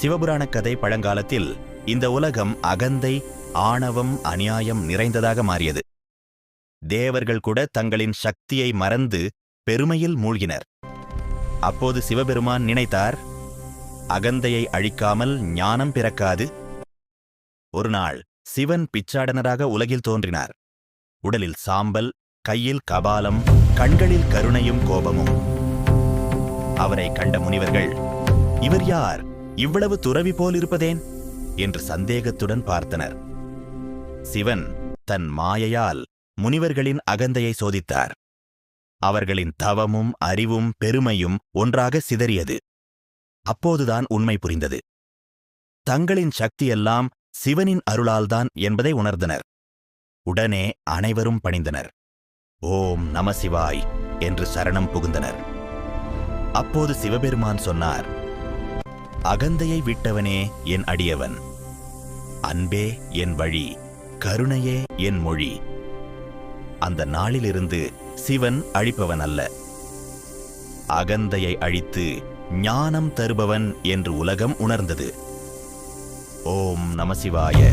சிவபுராண கதை பழங்காலத்தில் இந்த உலகம் அகந்தை ஆணவம் அநியாயம் நிறைந்ததாக மாறியது. தேவர்கள் கூட தங்களின் சக்தியை மறந்து பெருமையில் மூழ்கினர். அப்போது சிவபெருமான் நினைத்தார் அகந்தையை அழிக்காமல் ஞானம் பிறக்காது. ஒரு நாள் சிவன் பிச்சாடனராக உலகில் தோன்றினார். உடலில் சாம்பல் கையில் கபாலம் கண்களில் கருணையும் கோபமும். அவரை கண்ட முனிவர்கள் இவர் யார்? இவ்வளவு துறவி போல் இருப்பதேன்? என்று சந்தேகத்துடன் பார்த்தனர். சிவன் தன் மாயையால் முனிவர்களின் அகந்தையை சோதித்தார். அவர்களின் தவமும் அறிவும் பெருமையும் ஒன்றாக சிதறியது. அப்போதுதான் உண்மை புரிந்தது. தங்களின் சக்தியெல்லாம் சிவனின் அருளால்தான் என்பதை உணர்ந்தனர். உடனே அனைவரும் பணிந்தனர். ஓம் நம சிவாய் என்று சரணம் புகுந்தனர். அப்போது சிவபெருமான் சொன்னார் அகந்தையை விட்டவனே என் அடியவன். அன்பே என் வழி கருணையே என் மொழி. அந்த நாளிலிருந்து சிவன் அழிப்பவன் அல்ல அகந்தையை அழித்து ஞானம் தருபவன் என்று உலகம் உணர்ந்தது. ஓம் நமசிவாய